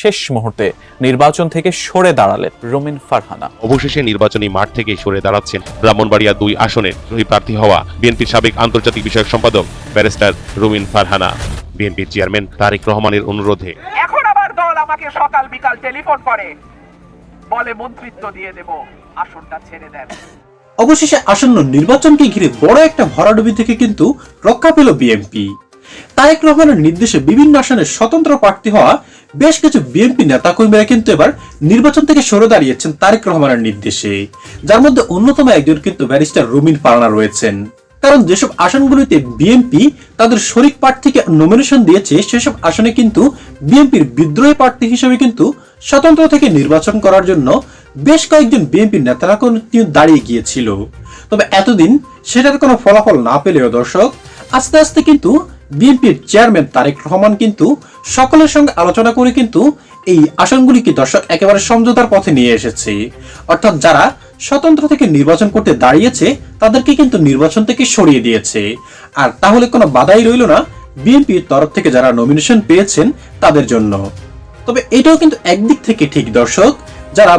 শেষ মুহূর্তে নির্বাচন থেকে সরে দাঁড়ালেন রুমিন ফারহানা। অবশেষে নির্বাচনী মাঠ থেকে সরে দাঁড়াচ্ছেন ব্রাহ্মণবাড়িয়া দুই আসনের জয়ী প্রার্থী হওয়া বিএনপির সাবেক আন্তর্জাতিক বিষয়ক সম্পাদক ব্যারিস্টার রুমিন ফারহানা। বিএনপির চেয়ারম্যান তারেক রহমানের অনুরোধে। এখন আবার দল আমাকে সকাল বিকাল টেলিফোন করে। বলে মন্ত্রিত্ব দিয়ে দেব। আসনটা ছেড়ে দেন। অবশেষে আসন্ন নির্বাচনকে ঘিরে বড় একটা ভরাডুবি থেকে কিন্তু রক্ষা পেল বিএনপি। তারেক রহমানের নির্দেশে বিভিন্ন আসনে স্বতন্ত্র প্রার্থী হওয়া বেশ কিছু বিএনপি নেতাকর্মীরা কিন্তু এবার নির্বাচন থেকে সরে দাঁড়িয়েছেন তারেক রহমানের নির্দেশে, যার মধ্যে অন্যতম একজন কিন্তু ব্যারিস্টার রুমিন পারানা রয়েছেন। কারণ যেসব আসনগুলিতে বিএনপি তাদের শরিক প্রার্থীকে নমিনেশন দিয়েছে, সেসব আসনে কিন্তু বিএনপির বিদ্রোহী প্রার্থী হিসেবে কিন্তু স্বতন্ত্র থেকে নির্বাচন করার জন্য বেশ কয়েকজন বিএনপি নেতারা কিন্তু দাঁড়িয়ে গিয়েছিল। তবে এতদিন সেটার কোনো ফলাফল না পেলেও দর্শক, আস্তে আস্তে কিন্তু বিএনপির চেয়ারম্যান তারেক রহমান কিন্তু সকলের সঙ্গে আলোচনা করে কিন্তু এই আসনগুলিকে দর্শক একেবারে সমঝোতার পথে নিয়ে এসেছে। অর্থাৎ যারা স্বতন্ত্র থেকে নির্বাচন করতে দাঁড়িয়েছে, তাদেরকে কিন্তু নির্বাচন থেকে সরিয়ে দিয়েছে। আর তাহলে কোনো বাধাই রইল না বিএনপির তরফ থেকে যারা নমিনেশন পেয়েছেন তাদের জন্য। তবে এটাও কিন্তু একদিক থেকে ঠিক দর্শক, যারা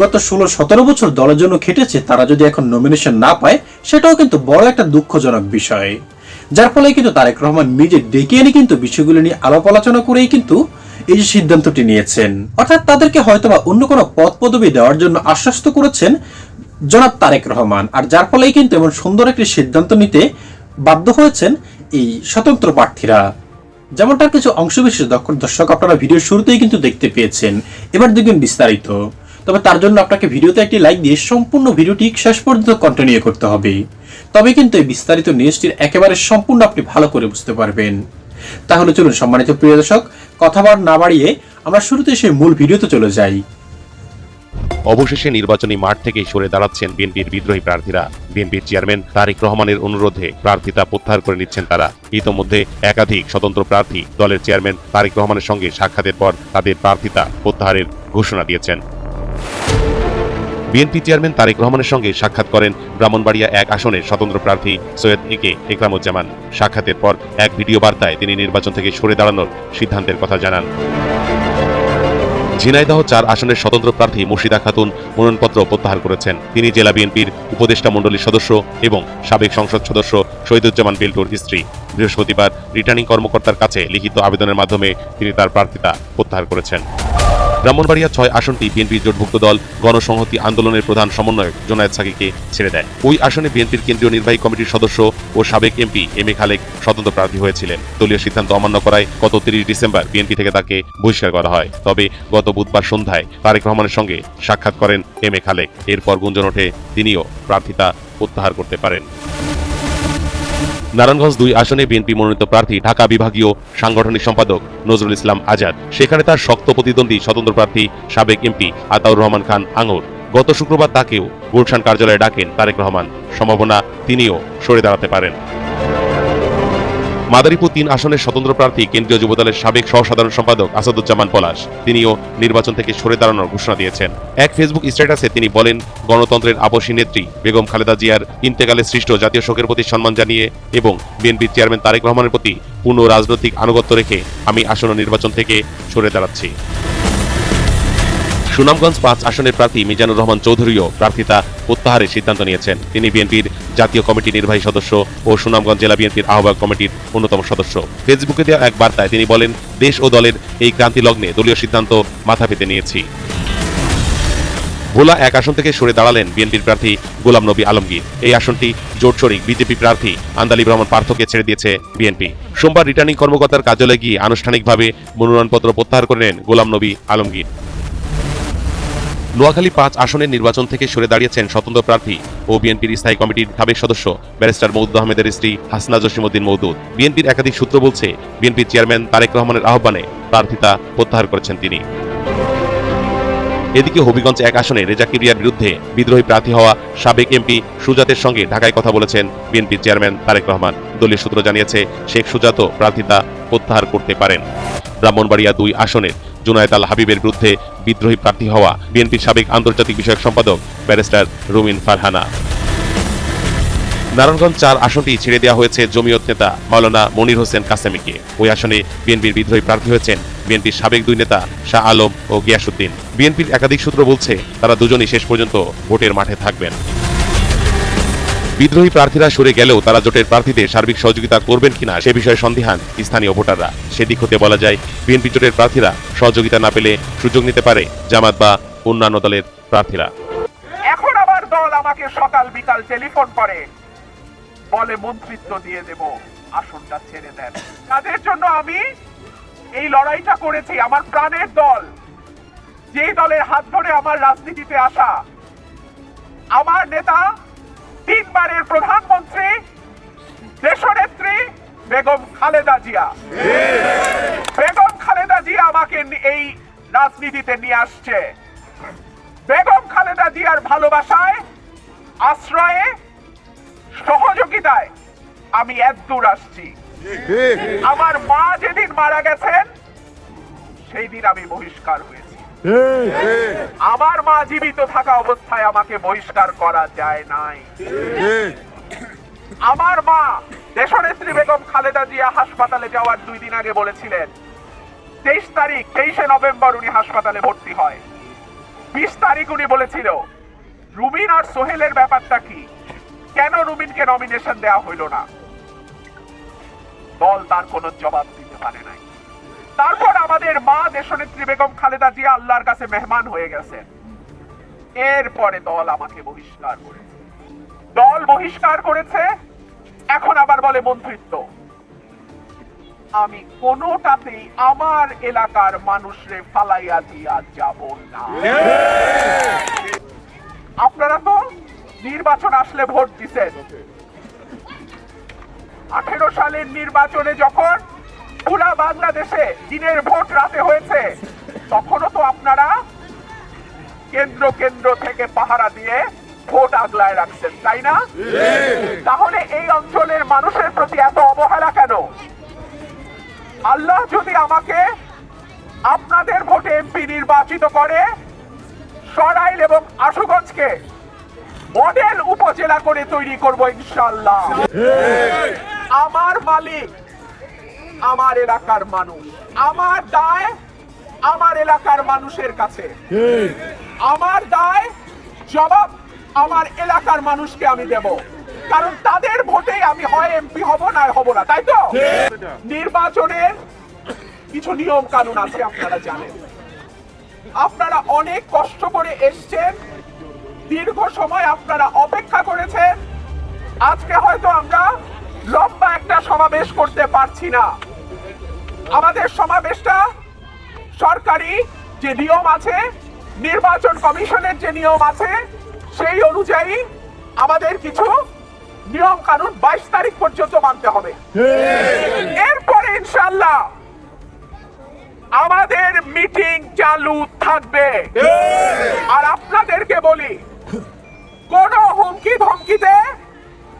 গত ষোলো সতেরো বছর দলের জন্য খেটেছে, তারা যদি এখন নমিনেশন না পায়, সেটাও কিন্তু বড় একটা দুঃখজনক বিষয়। যার ফলে কিন্তু তারেক রহমান নিজে ডেকে এনে কিন্তু বিষয়গুলো নিয়ে আলাপ আলোচনা করেই কিন্তু এই যে সিদ্ধান্তটি নিয়েছেন। অর্থাৎ তাদেরকে হয়তোবা অন্য কোনো পদ পদবি দেওয়ার জন্য আশ্বস্ত করেছেন জনাব তারেক রহমান। আর যার ফলেই কিন্তু এমন সুন্দর একটি সিদ্ধান্ত নিতে বাধ্য হয়েছেন এই স্বতন্ত্র প্রার্থীরা। যেমনটার কিছু অংশবিশেষ দর্শক আপনারা ভিডিও শুরুতেই কিন্তু দেখতে পেয়েছেন। এবার দেখবেন বিস্তারিত। তবে তার জন্য আপনাকে ভিডিওতে একটি লাইক দিয়ে সম্পূর্ণ ভিডিওটি শেষ পর্যন্ত কন্টিনিউ করতে হবে। তবে কিন্তু এই বিস্তারিত নিউজটির একেবারে সম্পূর্ণ আপনি ভালো করে বুঝতে পারবেন। তাহলে চলুন সম্মানিত প্রিয় দর্শক, কথা বার না বাড়িয়ে আমরা শুরুতে সেই মূল ভিডিওতে চলে যাই। অবশেষে নির্বাচনী মাঠ থেকে সরে দাঁড়াচ্ছেন বিএনপির বিদ্রোহী প্রার্থীরা। বিএনপির চেয়ারম্যান তারেক রহমানের অনুরোধে প্রার্থিতা প্রত্যাহার করে নিচ্ছেন তারা। ইতোমধ্যে একাধিক স্বতন্ত্র প্রার্থী দলের চেয়ারম্যান তারেক রহমানের সঙ্গে সাক্ষাতের পর তাদের প্রার্থিতা প্রত্যাহারের ঘোষণা দিয়েছেন। বিএনপি চেয়ারম্যান তারেক রহমানের সঙ্গে সাক্ষাৎ করেন ব্রাহ্মণবাড়িয়া এক আসনের স্বতন্ত্র প্রার্থী সৈয়দ এ কে একরামুজ্জামান। সাক্ষাতের পর এক ভিডিও বার্তায় তিনি নির্বাচন থেকে সরে দাঁড়ানোর সিদ্ধান্তের কথা জানান। ঝিনাইদহ চার আসনের স্বতন্ত্র প্রার্থী মুর্শিদা খাতুন মনোনয়নপত্র প্রত্যাহার করেছেন। তিনি জেলা বিএনপির উপদেষ্টা মণ্ডলীর সদস্য এবং সাবেক সংসদ সদস্য শহীদুজ্জামান বিল্টুর স্ত্রী। বৃহস্পতিবার রিটার্নিং কর্মকর্তার কাছে লিখিত আবেদনের মাধ্যমে তিনি তার প্রার্থিতা প্রত্যাহার করেছেন। ব্রাহ্মণবাড়িয়া ছয় আসনটি বিএনপির জোটভুক্ত দল গণসংহতি আন্দোলনের প্রধান সমন্বয়ক জোনায়েদ সাকিকে ছেড়ে দেয়। ওই আসনে বিএনপির কেন্দ্রীয় নির্বাহী কমিটির সদস্য ও সাবেক এমপি এম এ খালেক স্বতন্ত্র প্রার্থী হয়েছিলেন। দলীয় সিদ্ধান্ত অমান্য করায় গত তিরিশ ডিসেম্বর বিএনপি থেকে তাকে বহিষ্কার করা হয়। তবে গত বুধবার সন্ধ্যায় তারেক রহমানের সঙ্গে সাক্ষাৎ করেন এম এ খালেক। এরপর গুঞ্জন ওঠে তিনিও প্রার্থিতা প্রত্যাহার করতে পারেন। নারায়ণগঞ্জ দুই আসনে বিএনপি মনোনীত প্রার্থী, ঢাকা বিভাগীয় সাংগঠনিক সম্পাদক নজরুল ইসলাম আজাদ। সেখানে তার শক্ত প্রতিদ্বন্দ্বী স্বতন্ত্র প্রার্থী, সাবেক এমপি আতাউর রহমান খান আঙুর। গত শুক্রবার তাকেও গুলশান কার্যালয়ে ডাকেন তারেক রহমান। সম্ভাবনা তিনিও সরে দাঁড়াতে পারেন। মাদারীপুর তিন আসনের স্বতন্ত্র প্রার্থী কেন্দ্রীয় যুবদলের সাবেক সহসাধারণ সম্পাদক আসাদুজ্জামান পলাশ। তিনিও নির্বাচন থেকে সরে দাঁড়ানোর ঘোষণা দিয়েছেন। এক ফেসবুক স্ট্যাটাসে তিনি বলেন, গণতন্ত্রের আপসী নেত্রী বেগম খালেদা জিয়ার ইন্তেকালে সৃষ্ট জাতীয় শোকের প্রতি সম্মান জানিয়ে এবং বিএনপির চেয়ারম্যান তারেক রহমানের প্রতি পূর্ণ রাজনৈতিক আনুগত্য রেখে আমি আসন্ন নির্বাচন থেকে সরে দাঁড়াচ্ছি। সুনামগঞ্জ পাঁচ আসনের প্রার্থী মিজানুর রহমান চৌধুরীও প্রার্থিতা প্রত্যাহারের সিদ্ধান্ত নিয়েছেন। তিনি বিএনপির জাতীয় কমিটি নির্বাহী সদস্য ও সুনামগঞ্জ জেলা বিএনপির আহ্বায়ক কমিটির অন্যতম সদস্য। ফেসবুকে দেওয়া এক বার্তায় তিনি বলেন, দেশ ও দলের এই ক্রান্তি লগ্নে দলীয় সিদ্ধান্ত মাথা পেতে নিয়েছি। ভোলা এক আসন থেকে সরে দাঁড়ালেন বিএনপির প্রার্থী গোলাম নবী আলমগীর। এই আসনটি জোট শরিক বিজেপি প্রার্থী আন্দালিব রহমান পার্থকে ছেড়ে দিয়েছে বিএনপি। সোমবার রিটার্নিং কর্মকর্তার কার্যালয়ে গিয়ে আনুষ্ঠানিকভাবে মনোনয়নপত্র প্রত্যাহার করে নেন গোলাম নবী আলমগীর। নোয়াখালী পাঁচ আসনের নির্বাচন থেকে সরে দাঁড়িয়েছেন স্বতন্ত্র প্রার্থী ও বিএনপির স্থায়ী কমিটির সাবেক সদস্য ব্যারিস্টার মৌদুদ আহমেদের স্ত্রী হাসনা জসিমুদ্দিন মৌদুদ বিএনপির একাধিক সূত্র বলছে, বিএনপির চেয়ারম্যান তারেক রহমানের আহ্বানে প্রার্থিতা প্রত্যাহার করেছেন তিনি। এদিকে হবিগঞ্জ এক আসনে রেজা কিবরিয়ার বিরুদ্ধে বিদ্রোহী প্রার্থী হওয়া সাবেক এমপি সুজাতের সঙ্গে ঢাকায় কথা বলেছেন বিএনপির চেয়ারম্যান তারেক রহমান। দলীয় সূত্র জানিয়েছে, শেখ সুজাতও প্রার্থিতা প্রত্যাহার করতে পারেন। ব্রাহ্মণবাড়িয়া দুই আসনের জুনায়েদ আল হাবিবের বিরুদ্ধে বিদ্রোহী প্রার্থী হওয়া বিএনপির সাবেক আন্তর্জাতিক বিষয়ক সম্পাদক ব্যারিস্টার রুমিন ফারহানা। নারায়ণগঞ্জ চার আসনটি ছেড়ে দেওয়া হয়েছে জমিয়ত নেতা মাওলানা মনির হোসেন কাসেমিকে। ওই আসনে বিএনপির বিদ্রোহী প্রার্থী হয়েছেন বিএনপির সাবেক দুই নেতা শাহ আলম ও গিয়াসুদ্দিন বিএনপির একাধিক সূত্র বলছে, তারা দুজনই শেষ পর্যন্ত ভোটের মাঠে থাকবেন। বিদ্রোহী প্রার্থীরা সরে গেলেও তারা জোটের প্রার্থীদের সার্বিক সহযোগিতা করবেন কিনা সে বিষয়ে সন্দিহান স্থানীয় ভোটাররা। সেদিক হতে বলা যায়, বিএনপি জোটের প্রার্থীরা সহযোগিতা না পেলে সুযোগ নিতে পারে জামাত বা অন্যান্য দলের প্রার্থীরা। এখন আবার দল আমাকে সকাল বিকাল টেলিফোন করে। বলে মন্ত্রিত্ব দিয়ে দেব, আসনটা ছেড়ে দেন। তাদের জন্য আমি? এই লড়াইটা করেছি আমার প্রাণের দল। যে দলের হাত ধরে আমার রাজনীতিতে আসা, আমার নেতা তিনবারের প্রধানমন্ত্রী দেশনেত্রী বেগম খালেদা জিয়া। বেগম খালেদা জিয়া আমাকে এই রাজনীতিতে নিয়ে আসছে। বেগম খালেদা জিয়ার ভালোবাসায় আশ্রয়ে সহযোগিতায় আমি এতদূর আসছি। আমার মা যেদিন মারা গেছেন সেই দিন আমি বহিষ্কার হয়েছি। আমার মা জীবিত থাকা অবস্থায় আমাকে বহিষ্কার করা যায় নাই। আমার মা দেশনেত্রী বেগম খালেদা জিয়া হাসপাতালে যাওয়ার দুই দিন আগে বলেছিলেন তেইশ তারিখ তেইশে নভেম্বর উনি হাসপাতালে ভর্তি হয়। বিশ তারিখ উনি বলেছিল রুবিন আর সোহেলের ব্যাপারটা কি? কেন রুবিনকে নমিনেশন দেওয়া হইল না? দল তার কোনো জবাব দিতে পারে নাই। তারপর আমাদের মা দেশনেত্রী বেগম খালেদা জিয়া আল্লাহর কাছে মেহমান হয়ে গেছেন এরপরে দল আমাকে বহিষ্কার করেছে দল বহিষ্কার করেছে, এখন আবার বলে মন্ত্রিত্ব। আমি কোনোটাতেই আমার এলাকার মানুষরে ফালাইয়া দিয়া যাব না। আপনারা তো নির্বাচন আসলে ভোট দিছেন। আঠেরো সালের নির্বাচনে যখন পুরা বাংলাদেশে দিনের ভোট রাতে হয়েছে। তখনও তো আপনারা কেন্দ্র কেন্দ্র থেকে পাহারা দিয়ে ভোট আগলায় রাখছেন তাই না? তাহলে এই অঞ্চলের মানুষের প্রতি এত অবহেলা কেন? আল্লাহ যদি আমাকে আপনাদের ভোটে এমপি নির্বাচিত করে সরাইল এবং আশুগঞ্জকে মডেল উপজেলা করে তৈরি করব ইনশাল্লাহ আমার মালিক আমার এলাকার মানুষ। আমার দায় আমার এলাকার মানুষের কাছে। আমার দায় জবাব আমার এলাকার মানুষকে আমি দেব। কারণ তাদের ভোটে আমি হয় এমপি হব না হব না তাই তো? নির্বাচনের কিছু নিয়ম কানুন আছে আপনারা জানেন। আপনারা অনেক কষ্ট করে এসছেন। দীর্ঘ সময় আপনারা অপেক্ষা করেছেন। আজকে হয়তো আমরা লম্বা একটা সমাবেশ করতে পারছি না। আমাদের সমাবেশটা সরকারি যে নিয়ম আছে, নির্বাচন কমিশনের যে নিয়ম আছে, সেই অনুযায়ী আমাদের কিছু নিয়ম কানুন বাইশ তারিখ পর্যন্ত মানতে হবে। এরপরে ইনশাল্লাহ আমাদের মিটিং চালু থাকবে। আর আপনাদেরকে বলি, কোন হুমকি ধমকিতে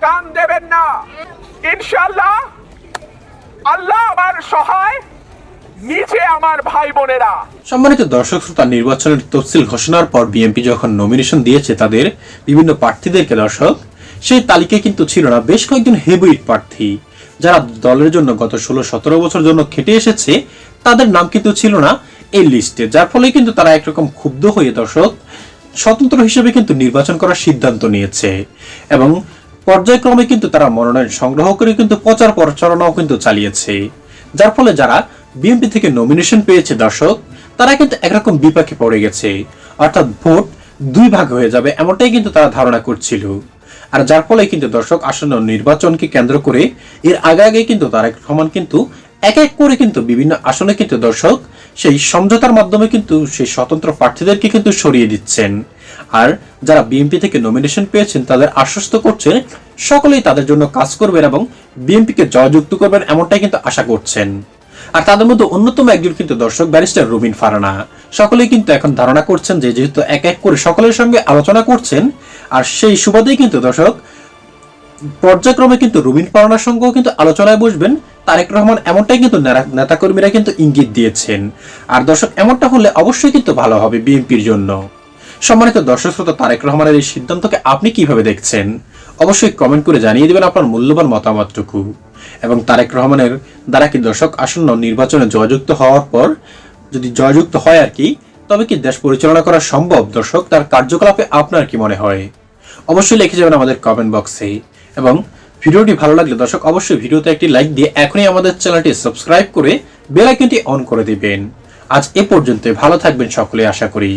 কান দেবেন না। ইনশাল্লাহ আল্লাহ আমার সহায় নিচে আমার ভাই বোনেরা। সম্মানিত দর্শক শ্রোতা, নির্বাচনের তফসিল ঘোষণার পর বিএনপি যখন নমিনেশন দিয়েছে তাদের বিভিন্ন প্রার্থীদেরকে দর্শক, সেই তালিকায় কিন্তু ছিল না বেশ কয়েকজন হেভিউইট প্রার্থী। যারা দলের জন্য গত ষোলো সতেরো বছর জন্য খেটে এসেছে, তাদের নাম কিন্তু ছিল না এই লিস্টে যার ফলে কিন্তু তারা একরকম ক্ষুব্ধ হয়ে দর্শক, স্বতন্ত্র হিসেবে কিন্তু নির্বাচন করার সিদ্ধান্ত নিয়েছে। এবং পর্যায়ক্রমে কিন্তু তারা মনোনয়ন সংগ্রহ করে কিন্তু প্রচার প্রচারণাও কিন্তু চালিয়েছে। যার ফলে যারা বিএনপি থেকে নমিনেশন পেয়েছে দর্শক, তারা কিন্তু একরকম বিপাকে পড়ে গেছে। অর্থাৎ ভোট দুই ভাগ হয়ে যাবে এমনটাই কিন্তু তারা ধারণা করছিল। আর যার ফলে কিন্তু দর্শক আসন্ন নির্বাচনকে কেন্দ্র করে এর আগে আগে কিন্তু তারেক রহমান কিন্তু এক এক করে কিন্তু বিভিন্ন আসনে কিন্তু দর্শক সেই সমঝোতার মাধ্যমে কিন্তু সেই স্বতন্ত্র প্রার্থীদেরকে কিন্তু সরিয়ে দিচ্ছেন। আর যারা বিএনপি থেকে নমিনেশন পেয়েছেন, তাদের আশ্বস্ত করছেন সকলেই তাদের জন্য কাজ করবেন এবং বিএনপিকে জয়যুক্ত করবেন এমনটাই কিন্তু আশা করছেন। আর তাদের মধ্যে অন্যতম একজন কিন্তু দর্শক ব্যারিস্টার রুবিন ফারানা। সকলেই কিন্তু এখন ধারণা করছেন যে যেহেতু এক এক করে সকলের সঙ্গে আলোচনা করছেন, আর সেই সুবাদেই কিন্তু দর্শক পর্যায়ক্রমে কিন্তু রুবিন ফারানার সঙ্গেও কিন্তু আলোচনায় বসবেন। তারেক রহমান এমনটাই কিন্তু নেতাকর্মীরা কিন্তু ইঙ্গিত দিয়েছেন। আর দর্শক, এমনটা হলে অবশ্যই কিন্তু ভালো হবে বিএনপির জন্য। সম্মানিত দর্শক শ্রোতা, তারেক রহমানের এই সিদ্ধান্তকে আপনি কীভাবে দেখছেন? অবশ্যই কমেন্ট করে জানিয়ে দেবেন আপনার মূল্যবান মতামতটুকু। এবং তারেক রহমানের দ্বারা কি দর্শক আসন্ন নির্বাচনে জয়যুক্ত হওয়ার পর যদি জয়যুক্ত হয় আর কি, তবে কি দেশ পরিচালনা করা সম্ভব? দর্শক, তার কার্যকলাপে আপনার কি মনে হয়? অবশ্যই লিখে যাবেন আমাদের কমেন্ট বক্সে এবং ভিডিওটি ভালো লাগলে দর্শক অবশ্যই ভিডিওতে একটি লাইক দিয়ে এখনই আমাদের চ্যানেলটি সাবস্ক্রাইব করে বেল আইকনটি অন করে দিবেন। আজ এ পর্যন্ত ভালো থাকবেন সকলে, আশা করি।